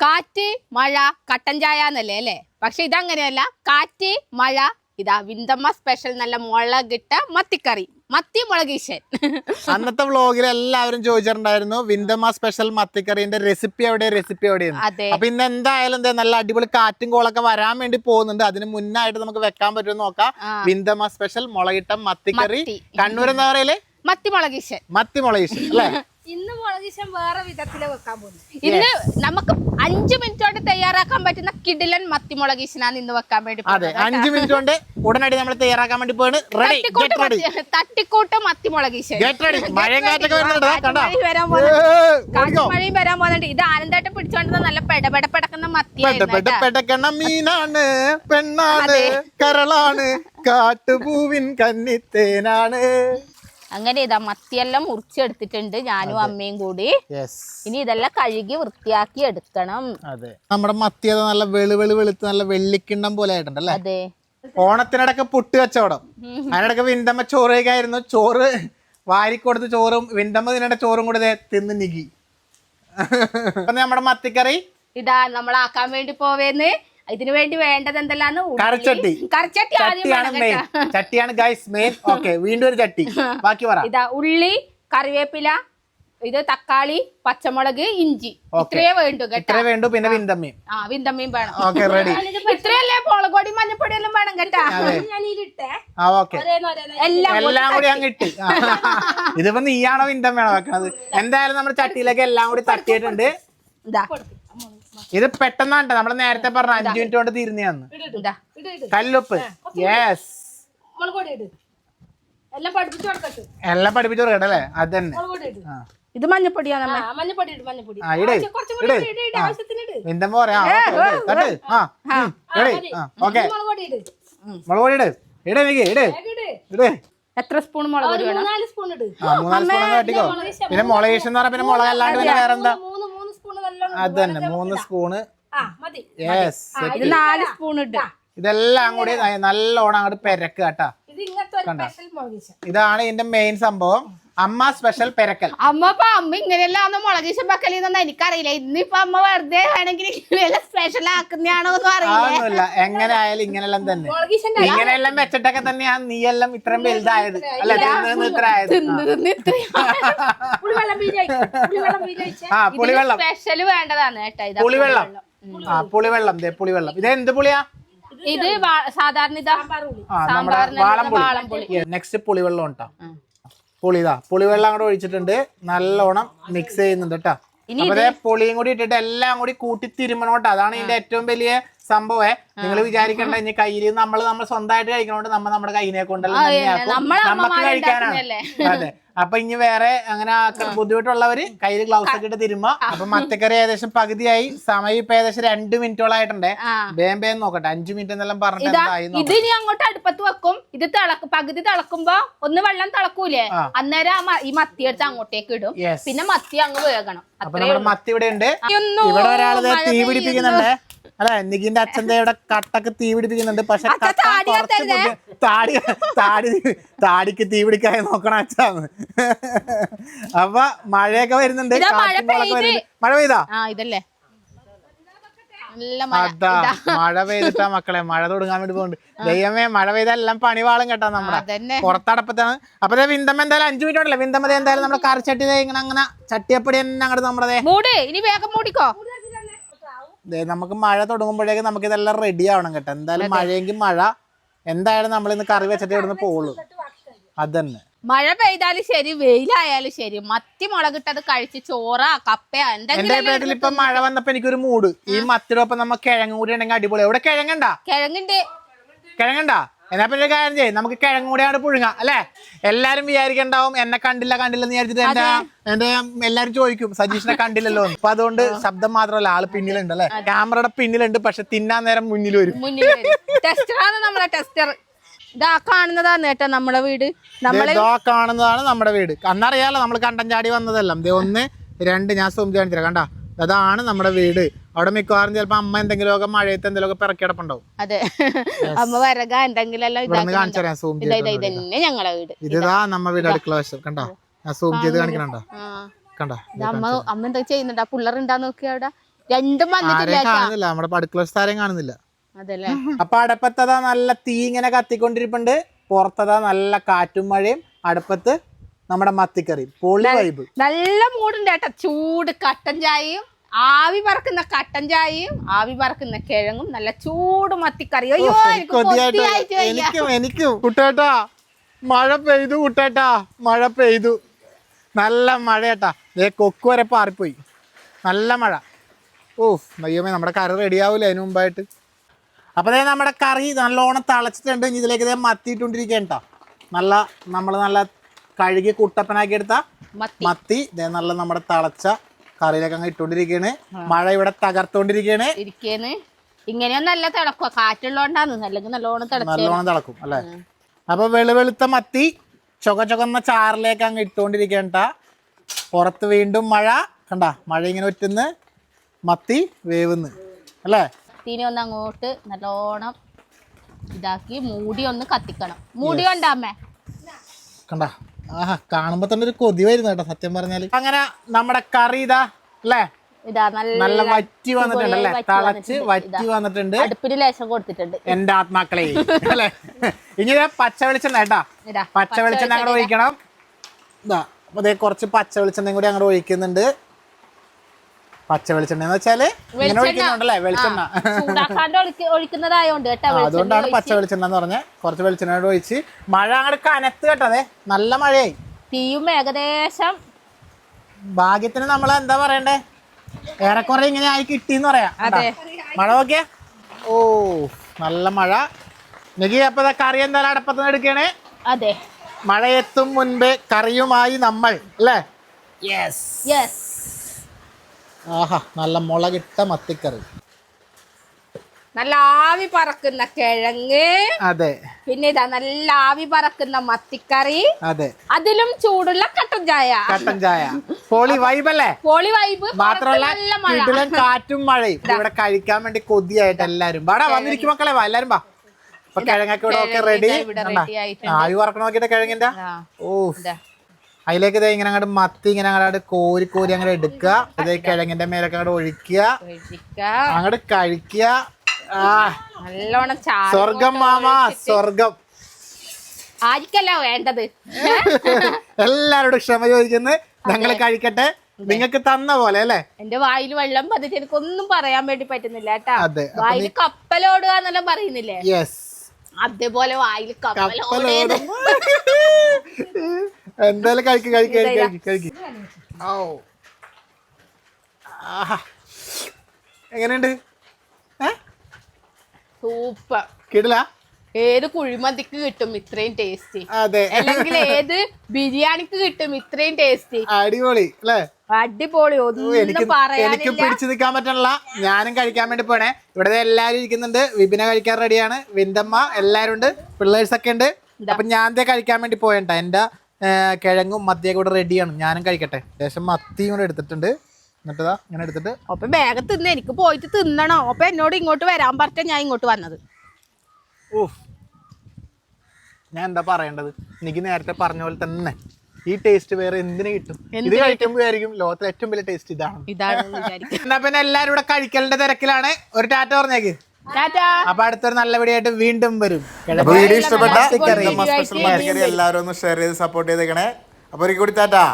കാറ്റ് മഴ കട്ടൻ ചായ എന്നല്ലേ അല്ലേ? പക്ഷെ ഇതങ്ങനെയല്ല. കാറ്റ് മഴ ഇതാ വിന്തമ്മ സ്പെഷ്യൽ നല്ല മുളകിട്ട മത്തിക്കറി. മത്തി മുളകീശൻ. അന്നത്തെ വ്ളോഗിൽ എല്ലാവരും ചോദിച്ചിട്ടുണ്ടായിരുന്നു വിന്തമ്മ സ്പെഷ്യൽ മത്തിക്കറിന്റെ റെസിപ്പി എവിടെ റെസിപ്പി എവിടെയെന്ന്. അതെ. അപ്പൊ ഇന്ന് എന്തായാലും എന്താ നല്ല അടിപൊളി കാറ്റും കോളൊക്കെ വരാൻ വേണ്ടി പോകുന്നുണ്ട്. അതിന് മുന്നായിട്ട് നമുക്ക് വെക്കാൻ പറ്റുമെന്ന് നോക്കാം. വിന്തമ്മ സ്പെഷ്യൽ മുളകിട്ട മത്തിക്കറി. മത്തി. കണ്ണൂർ എന്താ പറയൽ? മത്തി മുളകീശൻ. മത്തി മുളകീശൻ അല്ലേ? ഇന്ന് മുളകിശം വേറെ വിധത്തിൽ വെക്കാൻ പോകുന്നു ഇന്ന് നമുക്ക് അഞ്ചു മിനിറ്റ് കൊണ്ട് തയ്യാറാക്കാൻ പറ്റുന്ന കിടിലൻ മത്തി മുളകീശനാണ് ഇന്ന് വെക്കാൻ വേണ്ടി അതെ. അഞ്ചു മിനിറ്റ് കൊണ്ട് ഉടനടി നമ്മൾ തയ്യാറാക്കാൻ വേണ്ടി പോണ് റെഡി തട്ടിക്കൂട്ട് ഗെറ്റ് റെഡി മത്തി- തട്ടിക്കൂട്ട് മത്തി മുളകീശൻ ഗെറ്റ് റെഡി മഴയും വരാൻ പോകുന്നുണ്ട്. ഇത് ആനന്ദായിട്ട് പിടിച്ചോണ്ടിരുന്ന നല്ല പെടപെട പെടക്കുന്ന മത്തിയാണ് മീനാണ് പെണ്ണാണ് കരളാണ് കാട്ടുപൂവിൻ കന്നിത്തേനാണ്. അങ്ങനെ ഇതാ മത്തിയെല്ലാം മുറിച്ചെടുത്തിട്ടുണ്ട് ഞാനും അമ്മയും കൂടി. ഇനി ഇതെല്ലാം കഴുകി വൃത്തിയാക്കി എടുക്കണം. അതെ. നമ്മുടെ മത്തി നല്ല വെളു വെളു വെളുത്ത് നല്ല വെള്ളിക്കിണ്ണം പോലെ ആയിട്ടുണ്ടല്ലേ അതെ. ഓണത്തിനിടക്ക് പുട്ട് കച്ചവടം. അതിനിടക്ക് വിന്തമ്മ ചോറ് കഴിക്കായിരുന്നു ചോറ് വാരിക്കൊടുത്ത് ചോറും വിന്തമ്മ ഇതിനിടെ ചോറും കൂടെ തിന്ന് നികി. നമ്മുടെ മത്തിക്കറി? ഇതാ നമ്മൾ ആക്കാൻ വേണ്ടി പോവേന്ന്. ഇതിനു വേണ്ടി വേണ്ടത് എന്തെല്ലാന്ന് കറച്ചട്ടി. കറച്ചട്ടി ആദ്യം ചട്ടിയാണ് ഗൈസ് മെയിൻ ഓക്കെ വീണ്ടും ഒരു ചട്ടി. ബാക്കി പറ. ഇതാ ഉള്ളി കറിവേപ്പില ഇത് തക്കാളി പച്ചമുളക് ഇഞ്ചി. ഇത്രയേ വേണ്ടു കേട്ടോ. വേണ്ടു പിന്നെ വിന്തമ്മയും ആ വിന്തമ്മയും വേണം. ഓക്കെ റെഡി ഇത്രയല്ലേ മുളക് പൊടി മഞ്ഞപ്പൊടി എല്ലാം വേണം കേട്ടാ. എല്ലാം കൂടി അങ്ങ് ഇട്ട്. ഇതിപ്പോ നീയാണോ വിന്തമ്മയാണോ വെക്കണത്? എന്തായാലും നമ്മുടെ ചട്ടിയിലേക്ക് എല്ലാം കൂടി തട്ടിയിട്ടുണ്ട്. ഇതാ. ഇത് പെട്ടെന്നാണ് നമ്മൾ നേരത്തെ പറഞ്ഞ അഞ്ചു മിനിറ്റ് കൊണ്ട് തീരുന്നതാണ് ഇതാ ഇട് ഇട് കല്ലുപ്പ്. യെസ് എല്ലാം പഠിപ്പിച്ചു കൊടുക്കട്ടെ. എല്ലാം പഠിപ്പിച്ചു കൊടുക്കട്ടെ അല്ലേ? അത് തന്നെ. ഇത് മഞ്ഞപ്പൊടിയാണ് ആ മഞ്ഞപ്പൊടി ഇട് മഞ്ഞപ്പൊടി. ഇട്. കുറച്ച് കുറച്ചും ഇട്. ഇട്, ഇട്, ഇട്, ആവശ്യത്തിന് ഇട്. വിന്തമ്മ പറയാം തട്ട്. ആ റെഡി ആ ഓക്കെ. ഇട്. മുളക് പൊടി ഇട്. ഇട് ഇട്. വേഗം ഇട്. ഇട്. എത്ര സ്പൂൺ മുളക് പൊടി വേണം? മൂന്നാൽ സ്പൂൺ ഇട്. മൂന്നാൽ സ്പൂൺ തട്ടിക്കോ. പിന്നെ മുളക് പിന്നെ മുളക് അല്ലാണ്ട് പിന്നെ വേറെന്താ? സ്പൂൺ നല്ലോണം അത് തന്നെ. മൂന്ന് സ്പൂണ് ആ മതി. യെസ് ഇത് നാല് സ്പൂൺ ഇട്ട്. ഇതെല്ലാം കൂടി നല്ല നല്ലോണം അങ്ങോട്ട് പെരക്കുക കേട്ടാ. ഇത് ഇങ്ങനത്തെ ഒരു സ്പെഷ്യൽ മുളകിച്ച ഇതാണ് ഇതിന്റെ മെയിൻ സംഭവം. അമ്മ സ്പെഷ്യൽ പെരക്കൽ അമ്മ ഇപ്പൊ അമ്മ ഇങ്ങനെയല്ല അന്ന് മുളകീശം വെക്കലെന്നൊന്നും എനിക്കറിയില്ല. ഇന്നിപ്പൊ അമ്മ വെറുതെ വേണമെങ്കിൽ സ്പെഷ്യൽ ആക്കുന്നതാണോ എന്ന് അറിയില്ല. എങ്ങനെ ആയാലും ഇങ്ങനെല്ലാം തന്നെ. ഇങ്ങനെയെല്ലാം വെച്ചിട്ടൊക്കെ തന്നെയാണ് എല്ലാം ഇത്രയും വലുതായത്. അല്ല തിന്ന് ഇത്ര ആയത് ആ. പുളിവെള്ളം സ്പെഷ്യൽ വേണ്ടതാണ് കേട്ടോ ഇത് പുളിവെള്ളം. ആ പുളിവെള്ളം ദേ പുളിവെള്ളം. ഇത് എന്ത് പുളിയാ? ഇത് സാധാരണ ഇതാ വാളംപുളി. നെക്സ്റ്റ് പുളിവെള്ളം ഉണ്ടാ പുളി ഇതാ പുളിവെള്ളം കൂടെ ഒഴിച്ചിട്ടുണ്ട്. നല്ലോണം മിക്സ് ചെയ്യുന്നുണ്ട് കേട്ടോ. അപ്പൊ പുളിയും കൂടി ഇട്ടിട്ട് എല്ലാം കൂടി കൂട്ടി തിരുമണോട്ടോ അതാണ് ഇതിന്റെ ഏറ്റവും വലിയ സംഭവേ നിങ്ങൾ വിചാരിക്കണ്ട ഇനി കയ്യിൽ നമ്മൾ നമ്മൾ സ്വന്തമായിട്ട് കഴിക്കണോണ്ട് നമ്മൾ നമ്മുടെ കൈനെ കൊണ്ടെല്ലാം നമുക്ക് കഴിക്കാനാണ്. അതെ. അപ്പൊ ഇനി വേറെ അങ്ങനെ ബുദ്ധിമുട്ടുള്ളവര് കയ്യിൽ ഗ്ലൗസ് ഒക്കെ ഇട്ട് തിരുമ്പോ അപ്പൊ മത്തക്കറി ഏകദേശം പകുതിയായി. സമയം ഇപ്പൊ ഏകദേശം രണ്ട് മിനിറ്റോളായിട്ടുണ്ടേ ബേം വേം നോക്കട്ടെ. അഞ്ചു മിനിറ്റ് എന്നെല്ലാം പറഞ്ഞിട്ട് ഇത് ഇനി അങ്ങോട്ട് അടുപ്പത്ത് വെക്കും. ഇത് തിളക്കും പകുതി തിളക്കുമ്പോ ഒന്ന് വെള്ളം തിളക്കൂലേ. അന്നേരം ഈ മത്തി എടുത്ത് അങ്ങോട്ടേക്ക് ഇടും. പിന്നെ മത്തി അങ്ങ് വേകണം. നമ്മുടെ മത്തി ഇവിടെ ഉണ്ട്. ഇവിടെ ഒരാൾ തീ പിടിപ്പിക്കുന്നുണ്ട്. അല്ലെ നിഖിന്റെ അച്ഛന്റെ ഇവിടെ കട്ടക്ക് തീ പിടിപ്പിക്കുന്നുണ്ട്. പക്ഷെ താടി താടി താടി താടിക്ക് തീ പിടിക്കാതെ നോക്കണ അച്ഛാന്ന് അപ്പൊ മഴയൊക്കെ വരുന്നുണ്ട്. മഴ പെയ്ത്. ഇതല്ലേ. നല്ല മഴ. അതാ മഴ പെയ്തിട്ടാ മക്കളെ മഴ തുടങ്ങാൻ വേണ്ടി പോകുന്നുണ്ട് ദൈവമേ മഴ പെയ്താൽ എല്ലാം പണിവാളും കേട്ടോ നമ്മുടെ. പുറത്തടപ്പത്താണ്. അപ്പൊ വിന്തമ്മ എന്തായാലും അഞ്ചു മിനിറ്റ് ഉണ്ടല്ലോ. വിന്തമ്മ എന്തായാലും നമ്മുടെ കറിച്ചട്ടി ഇങ്ങനെ അങ്ങനെ ചട്ടിയപ്പടി തന്നെ അങ്ങോട്ട് നമ്മുടെ ഇനി വേഗം മൂടിക്കോ. നമുക്ക് മഴ തുടങ്ങുമ്പോഴേക്ക് നമുക്ക് ഇതെല്ലാം റെഡി ആവണം കേട്ടോ. എന്തായാലും മഴയെങ്കിൽ മഴ. എന്തായാലും നമ്മൾ ഇന്ന് കറി വെച്ചിട്ട് ഇവിടുന്ന് പോവുള്ളൂ. അതന്നെ. മഴ പെയ്താലും ശരി വെയിലായാലും ശരി മത്തി മുളകിട്ടത് കഴിച്ച് ചോറ കപ്പ എന്റെ അഭിപ്രായത്തിൽ ഇപ്പൊ മഴ വന്നപ്പോ എനിക്കൊരു മൂട്. ഈ മത്തിടൊപ്പം നമ്മ കിഴങ്ങ് കൂടി ഉണ്ടെങ്കിൽ അടിപൊളി. എവിടെ കിഴങ്ങണ്ട? കിഴങ്ങുണ്ട്. കിഴങ്ങണ്ട? എന്നാ പിന്നെ കാര്യം ചെയ്യും നമുക്ക് കിഴങ്ങ് പുഴുങ്ങ അല്ലെ? എല്ലാരും വിചാരിക്കണ്ടാവും എന്നെ കണ്ടില്ല കണ്ടില്ലെന്ന് വിചാരിച്ചിട്ട് എന്റെ എന്റെ എല്ലാരും ചോദിക്കും സജീഷിനെ കണ്ടില്ലല്ലോ. അപ്പൊ അതുകൊണ്ട് ശബ്ദം മാത്രമല്ല ആൾ പിന്നിലുണ്ട് അല്ലെ? ക്യാമറയുടെ പിന്നിലുണ്ട് പക്ഷെ തിന്നാൻ നേരം മുന്നിൽ വരും. മുന്നിൽ ടെസ്റ്ററാണ് നമ്മളെ ടെസ്റ്റർ ഇതാ കാണുന്നതാണ് കേട്ടോ നമ്മുടെ വീട്. നമ്മളെ ദേ ഇതാ കാണുന്നതാണ് നമ്മുടെ വീട്. അന്നറിയാലോ നമ്മൾ കണ്ടം ചാടി വന്നതെല്ലാം. ദേ ഒന്ന് രണ്ട് ഞാൻ സൂം കാണിച്ചില്ല കണ്ട? അതാണ് നമ്മുടെ വീട്. അവിടെ മിക്കവാറും ചിലപ്പോ അമ്മ എന്തെങ്കിലുമൊക്കെ മഴയത്ത് എന്തെങ്കിലുമൊക്കെ പിറക്കി കിടപ്പുണ്ടാവും. അതെ. അമ്മ വരക എന്തെങ്കിലും കാണിച്ചു തരാം സൂം ഇതാ ചെയ്ത് ഞങ്ങളെ വീട്. ഇതാ നമ്മ വീട് അടുക്കള വശം കണ്ടോ? ഞാൻ സൂം ചെയ്ത് കാണിക്കണോ കണ്ടോ? അമ്മ അമ്മ എന്താ ചെയ്യുന്നുണ്ട്? ആ പിള്ളേരുണ്ടാ നോക്കിയ അവിടെ. രണ്ടും വന്നിട്ടില്ല കാണുന്നില്ല. നമ്മുടെ അടുക്കള വശത്താരെയും കാണുന്നില്ല. അപ്പൊ അടുപ്പത്തതാ നല്ല തീ ഇങ്ങനെ കത്തിക്കൊണ്ടിരിപ്പുണ്ട്. പുറത്തതാ നല്ല കാറ്റും മഴയും. അടുപ്പത്ത് നമ്മുടെ മത്തിക്കറി പൊളി വൈബ്. നല്ല മൂടുണ്ട് കേട്ടോ. ചൂട് കട്ടൻ ചായയും ആവി പറക്കുന്ന കട്ടൻ ചായയും ആവി പറക്കുന്ന കിഴങ്ങും നല്ല ചൂട് മത്തിക്കറി. അയ്യോ എനിക്ക്. എനിക്കും കുട്ടേട്ടാ മഴ പെയ്തു കുട്ടേട്ടാ മഴ പെയ്തു. നല്ല മഴയേട്ടാ ഏ കൊക്ക് വരെ പാറിപ്പോയി. നല്ല മഴ. ഓ ദൈവമേ നമ്മുടെ കറി റെഡിയാവൂലേ അതിന് മുമ്പായിട്ട്? അപ്പോൾ ദേ നമ്മുടെ കറി നല്ലോണം തിളച്ചിട്ടുണ്ട്. ഇനി ഇതിലേക്ക് ഇതേ മത്തിയിട്ടുകൊണ്ടിരിക്കുകയാണ് കേട്ടോ നല്ല നമ്മൾ നല്ല കഴുകി കുട്ടപ്പനാക്കി എടുത്ത മത്തി. ഇതേ നല്ല നമ്മുടെ തിളച്ച കറിയിലേക്ക് അങ്ങ് ഇട്ടുകൊണ്ടിരിക്കുകയാണ്. മഴ ഇവിടെ ഇങ്ങനെയൊന്നും നല്ല തിളക്കുക അല്ലെങ്കിൽ നല്ലോണം തിളച്ചു നല്ലോണം തിളക്കും അല്ലേ? അപ്പൊ വെളുവെളുത്ത മത്തി ചുക ചുകന്ന ചാറിലേക്ക് അങ്ങ് ഇട്ടുകൊണ്ടിരിക്കണ്ട പുറത്ത് വീണ്ടും മഴ. കണ്ട മഴ ഇങ്ങനെ ഒറ്റുന്ന് മത്തി വേവുന്ന് അല്ലേ? മത്തീനെ ഒന്ന് അങ്ങോട്ട് നല്ലോണം ഇതാക്കി മൂടി ഒന്ന് കത്തിക്കണം. മൂടി കൊണ്ടാമേ കണ്ട ആഹാ കാണുമ്പോ തന്നെ ഒരു കൊതി വരുന്ന കേട്ടോ സത്യം പറഞ്ഞാൽ. അങ്ങനെ നമ്മുടെ കറി ഇതാ അല്ലേ? ഇതാ നല്ല വറ്റി വന്നിട്ടുണ്ട് അല്ലേ? തിളച്ച് വന്നിട്ടുണ്ട്. വറ്റി വന്നിട്ടുണ്ട്. അടുപ്പിന് ലേശം കൊടുത്തിട്ടുണ്ട്. എന്റെ ആത്മാക്കളെ അല്ലേ? ഇനി പച്ച വെളിച്ചെണ്ണ കേട്ടാ. പച്ച വെളിച്ചെണ്ണ അങ്ങോട്ട് ഒഴിക്കണം. ഇതാ കുറച്ച് പച്ച വെളിച്ചെണ്ണയും കൂടി അങ്ങോട്ട് ഒഴിക്കുന്നുണ്ട്. പച്ച വെളിച്ചെണ്ണ എന്ന് വെച്ചാൽ ഇങ്ങനെ ഒഴിക്കുന്നുണ്ടല്ലേ? വെളിച്ചെണ്ണ. ചൂടാക്കാണ്ട് ഒഴിക്കുന്നതായോണ്ട് കേട്ടോ അതുകൊണ്ടാണ് പച്ച വെളിച്ചെണ്ണ എന്ന് പറഞ്ഞ കുറച്ച് വെളിച്ചെണ്ണ ഒഴിച്ച് മഴ അങ്ങോട്ട് കനത്ത് കേട്ടതേ നല്ല മഴയായി. തീയും ഏകദേശം ഭാഗ്യത്തിന് നമ്മൾ എന്താ പറയണ്ടേ? ഏറെക്കുറെ ഇങ്ങനെ ആയി കിട്ടിന്ന് പറയാം. മഴ നോക്കിയ. ഓ നല്ല മഴ. എനിക്ക് അപ്പൊ കറി എന്തായാലും അടപ്പത്തുനിന്ന് എടുക്കണേ? അതെ. മഴ എത്തും മുൻപേ കറിയുമായി നമ്മൾ അല്ലേ? യെസ് യെസ് ആഹാ നല്ല മുളകിട്ട മത്തിക്കറി. നല്ല ആവി പറക്കുന്ന കിഴങ്ങ്. അതെ. പിന്നെ ഇതാ നല്ല ആവി പറക്കുന്ന മത്തിക്കറി. അതെ. അതിലും ചൂടുള്ള കട്ടൻ ചായ. കട്ടൻ ചായ. പോളി വൈബ് അല്ലേ? പോളി വൈബ് മാത്രമല്ല കാറ്റും മഴയും. ഇവിടെ കഴിക്കാൻ വേണ്ടി കൊതിയായിട്ട് എല്ലാരും വാടാ വന്നിരിക്കും മക്കളെ വാ എല്ലാരും വാ. അപ്പൊ കിഴങ്ങൊക്കെ ഇവിടെ ഒക്കെ റെഡി. ആവി വറക്കണ നോക്കിയിട്ട് കിഴങ്ങിന്റെ. ഓ. അതിലേക്ക് ഇതേ ഇങ്ങനെ അങ്ങോട്ട് മത്തി ഇങ്ങനെ അങ്ങോട്ട് കോരി കോരി അങ്ങോട്ട് എടുക്കുക. അതേ കിഴങ്ങിന്റെ മേലൊക്കെ അങ്ങോട്ട് ഒഴിക്കുക. ഒഴിക്ക. അങ്ങോട്ട് കഴിക്കുക. നല്ലോണം സ്വർഗം മാമ സ്വർഗം. ആയിരിക്കല്ല വേണ്ടത്? എല്ലാരോടും ക്ഷമ ചോദിക്കുന്നു. ഞങ്ങൾ കഴിക്കട്ടെ. നിങ്ങൾക്ക് തന്ന പോലെ അല്ലേ? എന്റെ വായിൽ വെള്ളം പതിച്ച് എനിക്കൊന്നും പറയാൻ വേണ്ടി പറ്റുന്നില്ല കേട്ടാ. വായിൽ കപ്പലോടുക എന്നെല്ലാം പറയുന്നില്ലേ? അതേപോലെ വായിൽ കപ്പലോട് കപ്പലോടും എന്തായാലും കഴിക്ക് കഴിക്ക് കഴിക്ക് കഴിക്ക് കഴിക്ക്. ഓ ആഹാ. എങ്ങനെയുണ്ട്? സൂപ്പർ. കിടില? ഏത് കുഴിമന്തിക്ക് കിട്ടും ഇത്രയും ടേസ്റ്റി അതെ. അല്ലെങ്കിൽ ഏത് ബിരിയാണിക്ക് കിട്ടും ഇത്രയും ടേസ്റ്റി അടിപൊളി അല്ലേ? അടിപൊളി. എനിക്ക് ഒന്നും എനിക്ക് പിടിച്ചു നിൽക്കാൻ പറ്റണില്ല. ഞാനും കഴിക്കാൻ വേണ്ടി പോണേ. ഇവിടെ എല്ലാരും ഇരിക്കുന്നുണ്ട്. വിപിന കഴിക്കാൻ റെഡിയാണ് വിന്തമ്മ എല്ലാരും ഉണ്ട് പിള്ളേഴ്സ് ഒക്കെ ഉണ്ട് അപ്പൊ ഞാൻ കഴിക്കാൻ വേണ്ടി പോയണ്ട എന്റെ കിഴങ്ങും മത്തിയൊക്കെ ഇവിടെ റെഡിയാണ് ഞാനും കഴിക്കട്ടെ. ശേഷം മത്തിയും കൂടെ എടുത്തിട്ടുണ്ട്. എന്നിട്ടതാ ഇങ്ങനെ എടുത്തിട്ട് അപ്പൊ വേഗം തിന്ന്. എനിക്ക് പോയിട്ട് തിന്നണോ. അപ്പൊ എന്നോട് ഇങ്ങോട്ട് വരാൻ പറഞ്ഞ ഞാൻ ഇങ്ങോട്ട് വന്നത്. ഓ ഞാൻ എന്താ പറയേണ്ടത്? എനിക്ക് നേരത്തെ പറഞ്ഞ പോലെ തന്നെ. ഈ ടേസ്റ്റ് വേറെ എന്തിനു കിട്ടും? ഇത് കഴിക്കുമ്പോഴായിരിക്കും ലോകത്തിലെ ഏറ്റവും വലിയ ടേസ്റ്റ് ഇതാണ്. ഇതാണ് എന്നാ പിന്നെ എല്ലാരും ഇവിടെ കഴിക്കലിന്റെ തിരക്കിലാണ്. ഒരു ടാറ്റ പറഞ്ഞേക്ക്. അപ്പൊ അടുത്തൊരു നല്ല വീഡിയോ വീണ്ടും വരും. അപ്പൊ വീഡിയോ ഇഷ്ടപ്പെട്ട എല്ലാവരും ഒന്ന് ഷെയർ ചെയ്ത് സപ്പോർട്ട് ചെയ്തേക്കണേ. അപ്പൊ ഒരിക്കൽ കൂടി ടാറ്റാ.